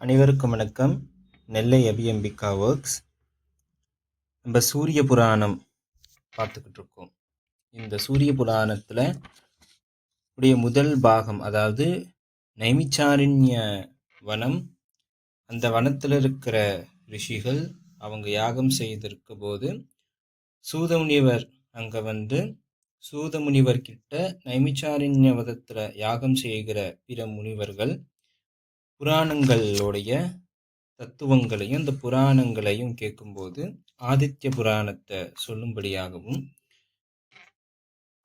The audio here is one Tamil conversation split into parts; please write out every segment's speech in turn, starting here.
அனைவருக்கும் வணக்கம். நெல்லை அபியம்பிகா ஒர்க்ஸ் நம்ம சூரிய புராணம் பார்த்துக்கிட்டு இருக்கோம். இந்த சூரிய புராணத்தில் உடைய முதல் பாகம் அதாவது நைமிச்சாரண்ய வனம் அந்த வனத்தில் இருக்கிற ரிஷிகள் அவங்க யாகம் செய்திருக்க போது சூதமுனிவர் அங்கே வந்து சூதமுனிவர்கிட்ட நைமிச்சாரண்ய வதத்தில் யாகம் செய்கிற பிற முனிவர்கள் புராணங்களுடைய தத்துவங்களையும் இந்த புராணங்களையும் கேட்கும்போது ஆதித்ய புராணத்தை சொல்லும்படியாகவும்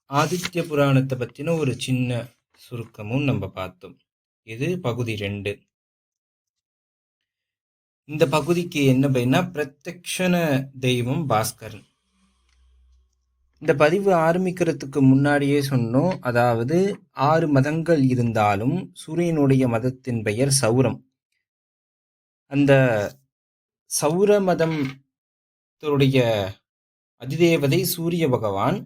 ஆதித்ய புராணத்தை பற்றின ஒரு சின்ன சுருக்கமும் நம்ம பார்த்தோம். இது பகுதி ரெண்டு. இந்த பகுதிக்கு என்ன அப்படின்னா பிரத்யக்ஷண தெய்வம் பாஸ்கரன். இந்த பதிவு ஆரம்பிக்கிறதுக்கு முன்னாடியே சொன்னோம். அதாவது ஆறு மதங்கள் இருந்தாலும் சூரியனுடைய மதத்தின் பெயர் சௌரம். அந்த சௌர மதத்துடைய அதிதேவதை சூரிய பகவான்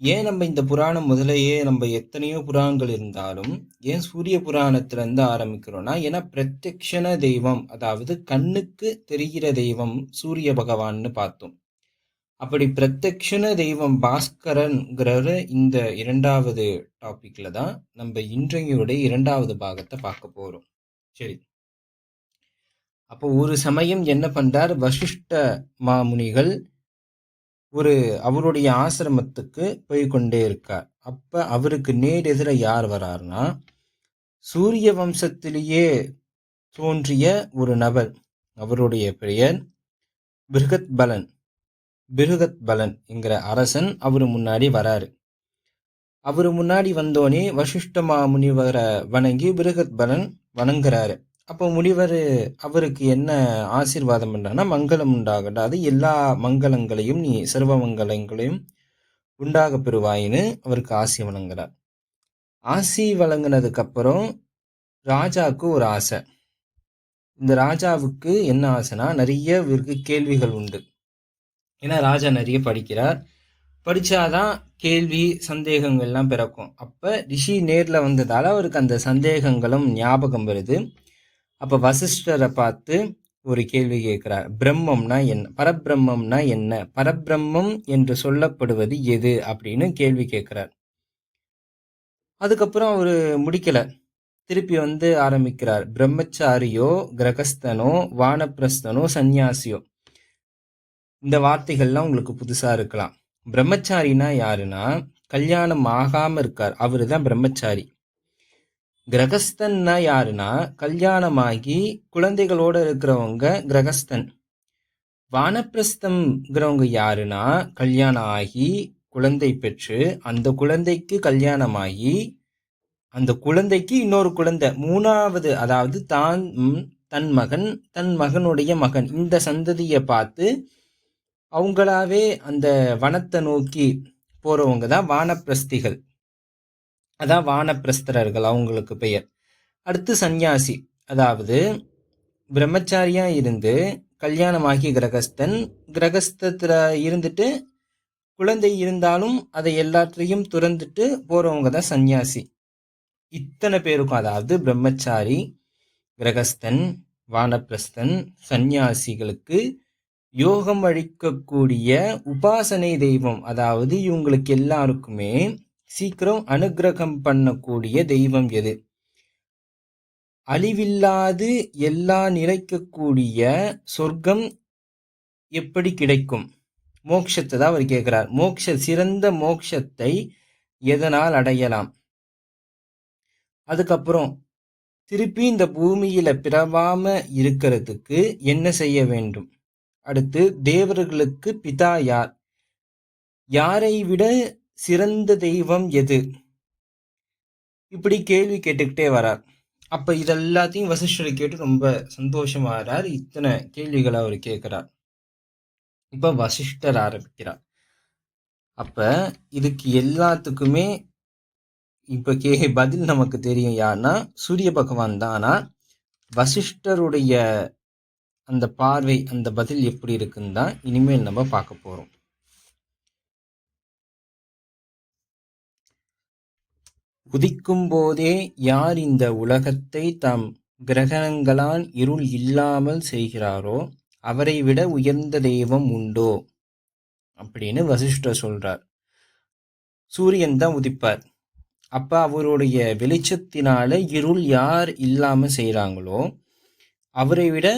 ஏன் நம்ம இந்த புராணம் முதலையே நம்ம எத்தனையோ புராணங்கள் இருந்தாலும் ஏன் சூரிய புராணத்திலேருந்து ஆரம்பிக்கிறோம்னா ஏன்னா பிரத்யக்ஷண தெய்வம் அதாவது கண்ணுக்கு தெரிகிற தெய்வம் சூரிய பகவான்னு பார்த்தோம். அப்படி பிரத்யக்ஷண தெய்வம் பாஸ்கரன்கிறவர் இந்த இரண்டாவது டாபிக்ல தான் நம்ம இன்றையோட இரண்டாவது பாகத்தை பார்க்க போறோம். சரி. அப்போ ஒரு சமயம் என்ன பண்றார்? வசிஷ்ட மாமுனிகள் ஒரு அவருடைய ஆசிரமத்துக்கு போய் கொண்டே இருக்கார். அப்ப அவருக்கு நேர் யார் வராருன்னா சூரிய வம்சத்திலேயே தோன்றிய ஒரு நபர் அவருடைய பெயர் பிருகத் பலன் பிருகத் பலன் என்கிற அரசன் அவரு முன்னாடி வராரு. அவரு முன்னாடி வந்தோனே வசிஷ்ட முனிவரை வணங்கி பிருகத் பலன் வணங்குறாரு. அப்போ முனிவர் அவருக்கு என்ன ஆசீர்வாதம் பண்ணான்னா மங்களம் உண்டாகட்டாது எல்லா மங்களங்களையும் நீ சர்வ மங்களங்களையும் உண்டாக பெறுவாயின்னு அவருக்கு ஆசி வழங்குறார். ஆசி வழங்கினதுக்கப்புறம் ராஜாவுக்கு ஒரு ஆசை. இந்த ராஜாவுக்கு என்ன ஆசைனா நிறைய கேள்விகள் உண்டு. ஏன்னா ராஜா நிறைய படிக்கிறார். படித்தாதான் கேள்வி சந்தேகங்கள்லாம் பிறக்கும். அப்போ ரிஷி நேரில் வந்ததால் அவருக்கு அந்த சந்தேகங்களும் ஞாபகம் வருது. அப்போ வசிஷ்டரை பார்த்து ஒரு கேள்வி கேட்குறார். பிரம்மம்னா என்ன? பரபிரம்மம்னா என்ன? பரபிரம்மம் என்று சொல்லப்படுவது எது அப்படின்னு கேள்வி கேட்குறார். அதுக்கப்புறம் அவர் முடிக்கலை. திருப்பி வந்து ஆரம்பிக்கிறார். பிரம்மச்சாரியோ கிரகஸ்தனோ வானப்பிரஸ்தனோ சந்நியாசியோ. இந்த வார்த்தைகள்லாம் உங்களுக்கு புதுசாக இருக்கலாம். பிரம்மச்சாரினா யாருன்னா கல்யாணம் ஆகாமல் இருக்கார். அவரு தான் பிரம்மச்சாரி. கிரகஸ்தன்னா யாருன்னா கல்யாணமாகி குழந்தைகளோட இருக்கிறவங்க கிரகஸ்தன். வானப்பிரஸ்தம்ங்கிறவங்க யாருன்னா கல்யாணம் ஆகி குழந்தை பெற்று அந்த குழந்தைக்கு கல்யாணமாகி அந்த குழந்தைக்கு இன்னொரு குழந்தை மூணாவது அதாவது தான் தன் மகன் தன் மகனுடைய மகன். இந்த சந்ததியை பார்த்து அவங்களாவே அந்த வனத்தை நோக்கி போகிறவங்க தான் வானப்பிரஸ்திகள். அதான் வானப்பிரஸ்தரர்கள் அவங்களுக்கு பெயர். அடுத்து சந்நியாசி. அதாவது பிரம்மச்சாரியா இருந்து கல்யாணமாகி கிரகஸ்தன் கிரகஸ்தத்தில் இருந்துட்டு குழந்தை இருந்தாலும் அதை எல்லாத்தையும் துறந்துட்டு போகிறவங்க தான் சந்நியாசி. இத்தனை பேருக்கும் அதாவது பிரம்மச்சாரி கிரகஸ்தன் வானப்பிரஸ்தன் சந்நியாசிகளுக்கு யோகம் அளிக்கக்கூடிய உபாசனை தெய்வம் அதாவது இவங்களுக்கு எல்லாருக்குமே சீக்கிரம் அனுகிரகம் பண்ணக்கூடிய தெய்வம் எது? அழிவில்லாது எல்லா நிலைக்கக்கூடிய சொர்க்கம் எப்படி கிடைக்கும்? மோக்ஷத்தை தான் அவர் கேட்கிறார் மோக்ஷ சிறந்த மோக்ஷத்தை எதனால் அடையலாம்? அதுக்கப்புறம் திருப்பி இந்த பூமியில பிறவாம இருக்கிறதுக்கு என்ன செய்ய வேண்டும்? அடுத்து தேவர்களுக்கு பிதா யார்? யாரை விட சிறந்த தெய்வம் எது? இப்படி கேள்வி கேட்டுக்கிட்டே வரார். அப்ப இதெல்லாத்தையும் வசிஷ்டரை கேட்டு ரொம்ப சந்தோஷமாகிறார் இத்தனை கேள்விகளை அவர் கேட்கிறார். இப்ப வசிஷ்டர் ஆரம்பிக்கிறார். அப்ப இதுக்கு எல்லாத்துக்குமே இப்ப கே பதில் நமக்கு தெரியும் யாருன்னா சூரிய பகவான் தானா? வசிஷ்டருடைய அந்த பார்வை அந்த பதில் எப்படி இருக்குன்னு தான் இனிமேல் நம்ம பார்க்க போகிறோம் உதிக்கும் போதே யார் இந்த உலகத்தை தாம் கிரகணங்களால் இருள் இல்லாமல் செய்கிறாரோ அவரை விட உயர்ந்த தெய்வம் உண்டோ? அப்படின்னு வசிஷ்டர் சொல்றார். சூரியன் தான் உதிப்பார். அப்ப அவருடைய வெளிச்சத்தினால இருள் யார் இல்லாம செய்கிறாங்களோ அவரை விட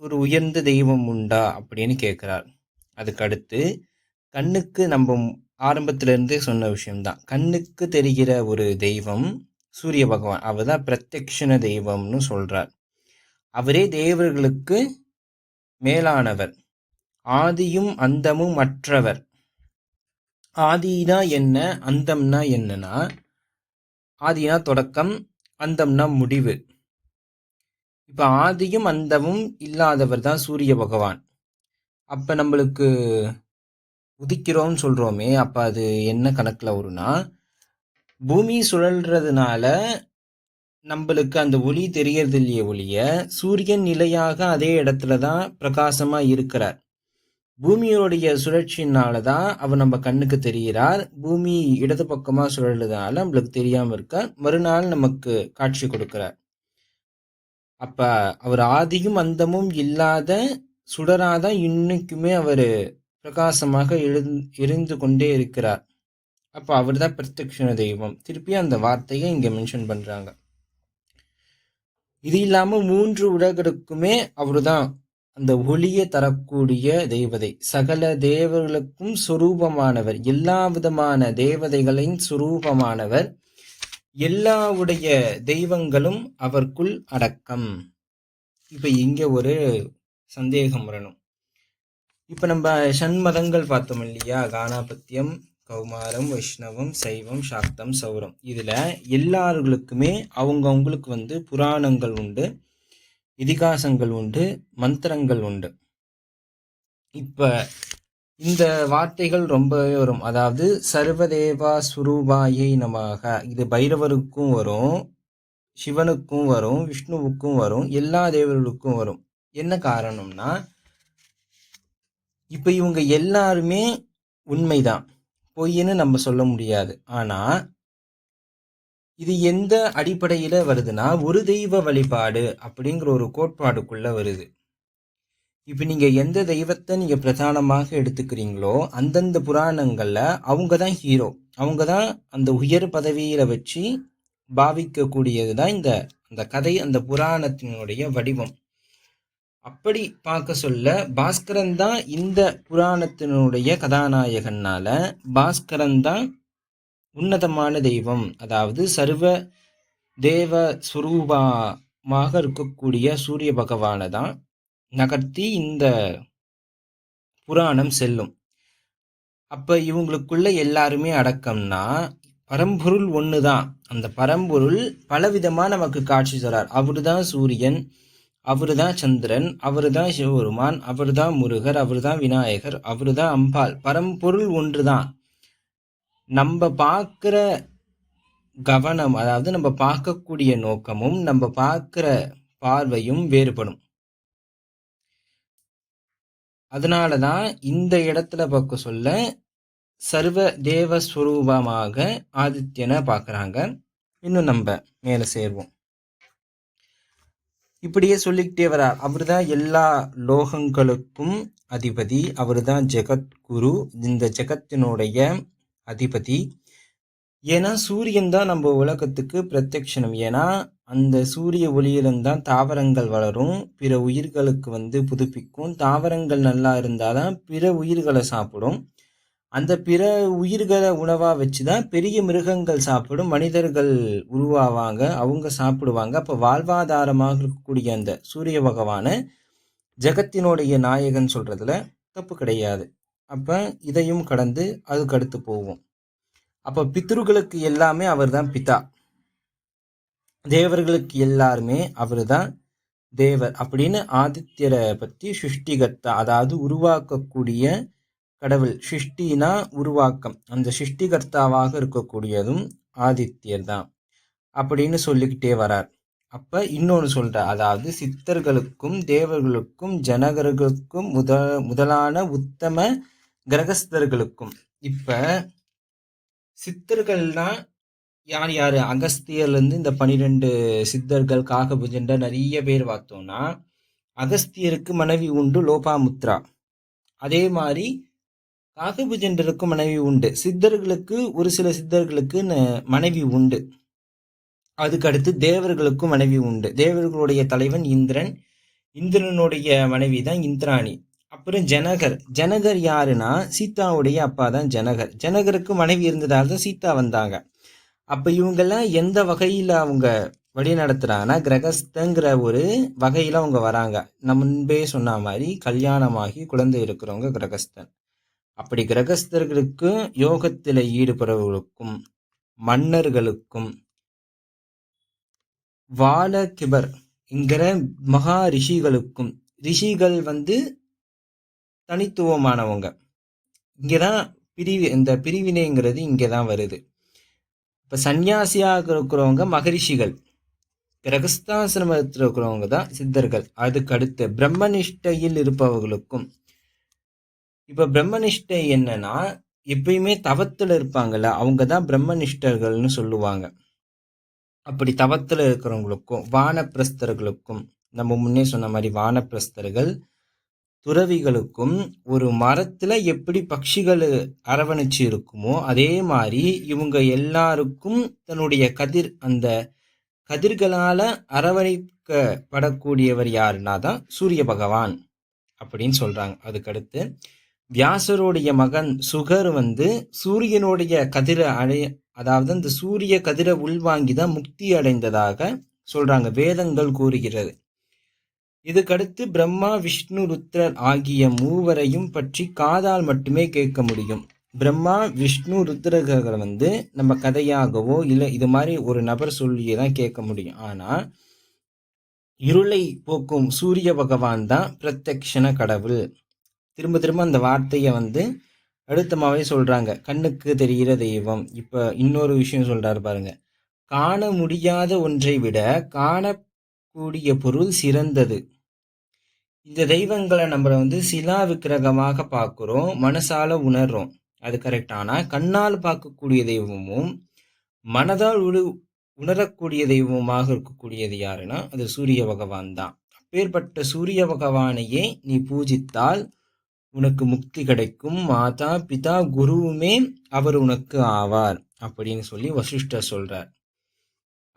ஒரு உயர்ந்த தெய்வம் உண்டா அப்படின்னு கேட்குறார். அதுக்கு அடுத்து கண்ணுக்கு நம்ம ஆரம்பத்துலேருந்தே சொன்ன விஷயம்தான். கண்ணுக்கு தெரிகிற ஒரு தெய்வம் சூரிய பகவான். அவர் தான் பிரத்யக்ஷண தெய்வம்னு சொல்கிறார் அவரே தேவர்களுக்கு மேலானவர். ஆதியும் அந்தமும் மற்றவர். ஆதினா என்ன அந்தம்னா என்னன்னா ஆதினா தொடக்கம் அந்தம்னா முடிவு. இப்போ ஆதியும் அந்தமும் இல்லாதவர் தான் சூரிய பகவான். அப்போ நம்மளுக்கு உதிக்கிறோம்னு சொல்கிறோமே அப்போ அது என்ன கணக்கில் வரும்னா பூமி சுழல்றதுனால நம்மளுக்கு அந்த ஒளி தெரியறது இல்லையே ஒளிய சூரியன் நிலையாக அதே இடத்துல தான் பிரகாசமாக இருக்கிறார். பூமியோடைய சுழற்சியினால தான் அவர் நம்ம கண்ணுக்கு தெரிகிறார். பூமி இடது பக்கமாக சுழல்றதுனால நம்மளுக்கு தெரியாமல் இருக்க மறுநாள் நமக்கு காட்சி கொடுக்கிறார். அப்ப அவர் ஆதியும் அந்தமும் இல்லாத சுடராதான் இன்னைக்குமே அவர் பிரகாசமாக இருந்து கொண்டே இருக்கிறார். அப்ப அவர் தான் பிரத்யக்ஷண தெய்வம். திருப்பி அந்த வார்த்தையை இங்க மென்ஷன் பண்றாங்க. இது இல்லாம மூன்று உலகருக்குமே அவருதான் அந்த ஒளியை தரக்கூடிய தெய்வதை சகல தேவர்களுக்கும் சுரூபமானவர். எல்லா விதமான தேவதைகளின் சுரூபமானவர். எல்லாவுடைய தெய்வங்களும் அவர்க்குள் அடக்கம். இப்ப இங்க ஒரு சந்தேகம் வரணும். இப்ப நம்ம சண்மதங்கள் பார்த்தோம் இல்லையா? கானாபத்தியம் கௌமாரம் வைஷ்ணவம் சைவம் சாக்தம் சௌரம். இதுல எல்லார்களுக்குமே அவங்க அவங்களுக்கு வந்து புராணங்கள் உண்டு இதிகாசங்கள் உண்டு மந்திரங்கள் உண்டு. இப்ப இந்த வார்த்தைகள் ரொம்பவே வரும். அதாவது சர்வதேவா சுரூபாயை நமாக. இது பைரவருக்கும் வரும் சிவனுக்கும் வரும் விஷ்ணுவுக்கும் வரும் எல்லா தேவர்களுக்கும் வரும். என்ன காரணம்னா இப்போ இவங்க எல்லாருமே உண்மைதான். பொய்ன்னு நம்ம சொல்ல முடியாது. ஆனால் இது எந்த அடிப்படையில் வருதுன்னா ஒரு தெய்வ வழிபாடு அப்படிங்கிற ஒரு கோட்பாடுக்குள்ளே வருது. இப்போ நீங்கள் எந்த தெய்வத்தை நீங்கள் பிரதானமாக எடுத்துக்கிறீங்களோ அந்தந்த புராணங்களில் அவங்க தான் ஹீரோ அவங்க தான் அந்த உயர் பதவியில் வச்சு பாவிக்கக்கூடியது தான் இந்த அந்த கதை அந்த புராணத்தினுடைய வடிவம். அப்படி பார்க்க சொல்ல பாஸ்கரன் தான் இந்த புராணத்தினுடைய கதாநாயகனால பாஸ்கரன் தான் உன்னதமான தெய்வம். அதாவது சர்வ தேவ சுரூபமாக இருக்கக்கூடிய சூரிய பகவானை தான் நகர்த்தி இந்த புராணம் செல்லும். அப்போ இவங்களுக்குள்ள எல்லாருமே அடக்கம்னா பரம்பொருள் ஒன்று தான் அந்த பரம்பொருள் பலவிதமாக நமக்கு காட்சி தரார். அவருதான் சூரியன் அவரு தான் சந்திரன் அவரு தான் சிவபெருமான் அவரு தான் முருகர் அவரு தான் விநாயகர் அவரு தான் அம்பாள். பரம்பொருள் ஒன்று தான் நம்ம பார்க்குற கவனம் அதாவது நம்ம பார்க்கக்கூடிய நோக்கமும் நம்ம பார்க்குற பார்வையும் வேறுபடும். அதனால தான் இந்த இடத்துல பார்க்க சொல்ல சர்வ தேவஸ்வரூபமாக ஆதித்யனை பார்க்குறாங்க. இன்னும் நம்ம மேலே சேர்வோம். இப்படியே சொல்லிக்கிட்டே வரார். அவர் தான் எல்லா லோகங்களுக்கும் அதிபதி. அவர் தான் ஜெகத்குரு. இந்த ஜெகத்தினுடைய அதிபதி. ஏன்னா சூரியன் தான் நம்ம உலகத்துக்கு பிரத்யக்ஷனம் ஏன்னா அந்த சூரிய ஒளியிலிருந்தான் தாவரங்கள் வளரும். பிற உயிர்களுக்கு வந்து புதுப்பிக்கும். தாவரங்கள் நல்லா இருந்தால் தான் பிற உயிர்களை சாப்பிடும். அந்த பிற உயிர்களை உணவாக வச்சு தான் பெரிய மிருகங்கள் சாப்பிடும். மனிதர்கள் உருவாவாங்க அவங்க சாப்பிடுவாங்க. அப்போ வாழ்வாதாரமாக இருக்கக்கூடிய அந்த சூரிய பகவானை ஜெகத்தினுடைய நாயகன் சொல்கிறதுல தப்பு கிடையாது. அப்போ இதையும் கடந்து அதுக்கு அடுத்து போவோம். அப்ப பித்ருகளுக்கு எல்லாமே அவர் தான் பிதா. தேவர்களுக்கு எல்லாருமே அவர் தான் தேவர். அப்படின்னு ஆதித்யரை பத்தி சிருஷ்டிகர்த்தா அதாவது உருவாக்கக்கூடிய கடவுள் சிருஷ்டினா உருவாக்கம். அந்த சிருஷ்டிகர்த்தாவாக இருக்கக்கூடியதும் ஆதித்யர் தான் அப்படின்னு சொல்லிக்கிட்டே வரார். அப்ப இன்னொன்று சொல்ற அதாவது சித்தர்களுக்கும் தேவர்களுக்கும் ஜனகர்களுக்கும் முத முதலான உத்தம கிரகஸ்தர்களுக்கும். இப்போ சித்தர்கள்னா யார் யார்? அகஸ்தியர்லேருந்து இந்த பனிரெண்டு சித்தர்கள் காகபுஜன்ற நிறைய பேர் பார்த்தோம்னா அகஸ்தியருக்கு மனைவி உண்டு லோபாமுத்ரா. அதே மாதிரி காகபுஜன்றருக்கு மனைவி உண்டு. சித்தர்களுக்கு ஒரு சில சித்தர்களுக்கு மனைவி உண்டு. அதுக்கடுத்து தேவர்களுக்கும் மனைவி உண்டு. தேவர்களுடைய தலைவன் இந்திரன். இந்திரனுடைய மனைவி தான் இந்திராணி. அப்புறம் ஜனகர். ஜனகர் யாருன்னா? சீதாவுடைய அப்பா தான் ஜனகர். ஜனகருக்கு மனைவி இருந்ததால் தான் சீதா வந்தாங்க. அப்போ இவங்கெல்லாம் எந்த வகையில் அவங்க வழி நடத்துகிறாங்கன்னா கிரகஸ்தங்கிற ஒரு வகையில் அவங்க வராங்க. நம்ம முன்பே சொன்ன மாதிரி கல்யாணமாகி குழந்தை இருக்கிறவங்க கிரகஸ்தன். அப்படி கிரகஸ்தர்களுக்கும் யோகத்தில் ஈடுபடுறவர்களுக்கும் மன்னர்களுக்கும் வால கிபர் என்கிற மகா ரிஷிகளுக்கும் ரிஷிகள் வந்து தனித்துவமானவங்க. இங்கே தான் பிரிவு இந்த பிரிவினைங்கிறது இங்கே தான் வருது. இப்போ சன்னியாசியாக இருக்கிறவங்க மகரிஷிகள். கிரகஸ்தாசிரமத்தில் இருக்கிறவங்க தான் சித்தர்கள். அதுக்கு அடுத்து பிரம்மனிஷ்டையில் இருப்பவர்களுக்கும். இப்போ பிரம்மனிஷ்டை என்னன்னா எப்பயுமே தவத்தில் இருப்பாங்கல்ல அவங்க தான் பிரம்மனிஷ்டர்கள்னு சொல்லுவாங்க. அப்படி தவத்தில் இருக்கிறவங்களுக்கும் வானப்பிரஸ்தர்களுக்கும் நம்ம முன்னே சொன்ன மாதிரி வானப்பிரஸ்தர்கள் துறவிகளுக்கும் ஒரு மரத்தில் எப்படி பட்சிகள் அரவணைச்சு இருக்குமோ அதே மாதிரி இவங்க எல்லாருக்கும் தன்னுடைய கதிர் அந்த கதிர்களால் அரவணைக்கப்படக்கூடியவர் யாருன்னா தான் சூரிய பகவான் அப்படின்னு சொல்கிறாங்க அதுக்கடுத்து வியாசருடைய மகன் சுகர் வந்து சூரியனுடைய கதிரை அடைய அதாவது அந்த சூரிய கதிரை உள்வாங்கி தான் முக்தி அடைந்ததாக சொல்கிறாங்க வேதங்கள் கூறுகிறது. இதுக்கடுத்து பிரம்மா விஷ்ணு ருத்ரர் ஆகிய மூவரையும் பற்றி காதால் மட்டுமே கேட்க முடியும். பிரம்மா விஷ்ணு ருத்ரர்களை வந்து நம்ம கதையாகவோ இல்லை இது மாதிரி ஒரு நபர் சொல்லியே தான் கேட்க முடியும். ஆனால் இருளை போக்கும் சூரிய பகவான் தான் பிரத்யக்ஷண கடவுள். திரும்ப திரும்ப அந்த வார்த்தையை வந்து அடுத்தமாவே சொல்கிறாங்க கண்ணுக்கு தெரிகிற தெய்வம். இப்போ இன்னொரு விஷயம் சொல்கிறாரு பாருங்க. காண முடியாத ஒன்றை விட காணக்கூடிய பொருள் சிறந்தது. இந்த தெய்வங்களை நம்ம வந்து சிலா விக்கிரகமாக பார்க்குறோம் மனசால உணர்றோம். அது கரெக்ட் ஆனால் கண்ணால் பார்க்கக்கூடிய தெய்வமும் மனதால் உரு உணரக்கூடிய தெய்வமாக இருக்கக்கூடியது யாருன்னா அது சூரிய பகவான் தான். அப்பேற்பட்ட சூரிய பகவானையே நீ பூஜித்தால் உனக்கு முக்தி கிடைக்கும். மாதா பிதா குருவுமே அவர் உனக்கு ஆவார் அப்படின்னு சொல்லி வசிஷ்டர் சொல்றார்.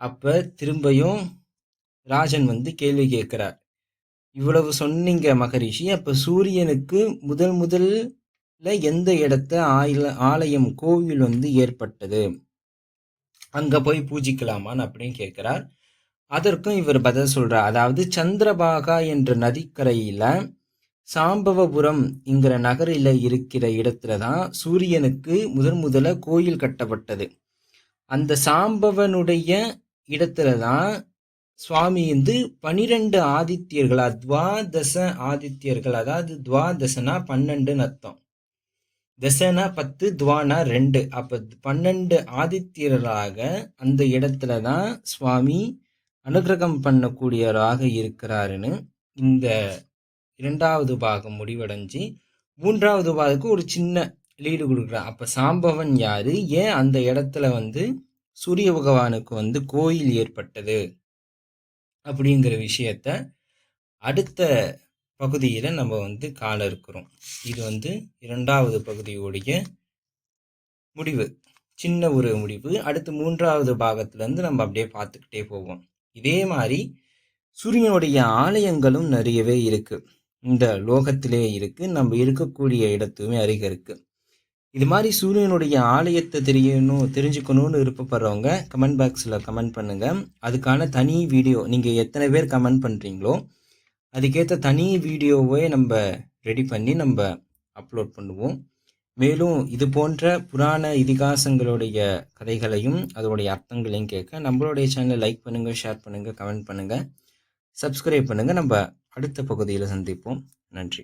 அப்ப திரும்பியும் ராஜன் வந்து கேள்வி கேட்கிறார். இவ்வளவு சொன்னீங்க மகரிஷி. அப்ப சூரியனுக்கு முதல் முதல்ல எந்த இடத்த ஆயில ஆலயம் கோவில் வந்து ஏற்பட்டது? அங்க போய் பூஜிக்கலாமான்னு அப்படின்னு கேட்கிறார். அதற்கும் இவர் பதில் சொல்றார். அதாவது சந்திரபாகா என்ற நதிக்கரையில சாம்பவபுரம் என்கிற நகரில் இருக்கிற இடத்துல தான் சூரியனுக்கு முதன் முதல்ல கோயில் கட்டப்பட்டது. அந்த சாம்பவனுடைய இடத்துல தான் சுவாமி வந்து பனிரெண்டு ஆதித்யர்களா துவாதச ஆதித்யர்கள் அதாவது துவாதசனா பன்னெண்டுன்னு அர்த்தம். தசனா பத்து துவானா ரெண்டு. அப்போ பன்னெண்டு ஆதித்யர்களாக அந்த இடத்துல தான் சுவாமி அனுகிரகம் பண்ணக்கூடியவராக இருக்கிறாருன்னு இந்த இரண்டாவது பாகம் முடிவடைஞ்சு மூன்றாவது பாகத்துக்கு ஒரு சின்ன லீடு கொடுக்குறார். அப்போ சாம்பவன் யாரு? ஏன் அந்த இடத்துல வந்து சூரிய பகவானுக்கு வந்து கோயில் ஏற்பட்டது? அப்படிங்கிற விஷயத்த அடுத்த பகுதியில் நம்ம வந்து காண இருக்கிறோம். இது வந்து இரண்டாவது பகுதியோடைய முடிவு. சின்ன ஒரு முடிவு. அடுத்து மூன்றாவது பாகத்துலேருந்து நம்ம அப்படியே பார்த்துக்கிட்டே போவோம். இதே மாதிரி சூரியனுடைய ஆலயங்களும் நிறையவே இருக்குது இந்த லோகத்திலே இருக்குது நம்ம இருக்கக்கூடிய இடத்துமே அருகே இருக்குது இது மாதிரி சூரியனுடைய ஆலயத்தை தெரியணும் தெரிஞ்சுக்கணும்னு விருப்பப்படுறவங்க கமெண்ட் பாக்ஸில் கமெண்ட் பண்ணுங்கள் அதுக்கான தனி வீடியோ நீங்கள் எத்தனை பேர் கமெண்ட் பண்ணுறீங்களோ அதுக்கேற்ற தனி வீடியோவை நம்ம ரெடி பண்ணி நம்ம அப்லோட் பண்ணுவோம். மேலும் இது போன்ற புராண இதிகாசங்களுடைய கதைகளையும் அதோடைய அர்த்தங்களையும் கேட்க நம்மளுடைய சேனலை லைக் பண்ணுங்கள் ஷேர் பண்ணுங்கள் கமெண்ட் பண்ணுங்கள் சப்ஸ்கிரைப் பண்ணுங்கள் நம்ம அடுத்த பகுதியில் சந்திப்போம். நன்றி.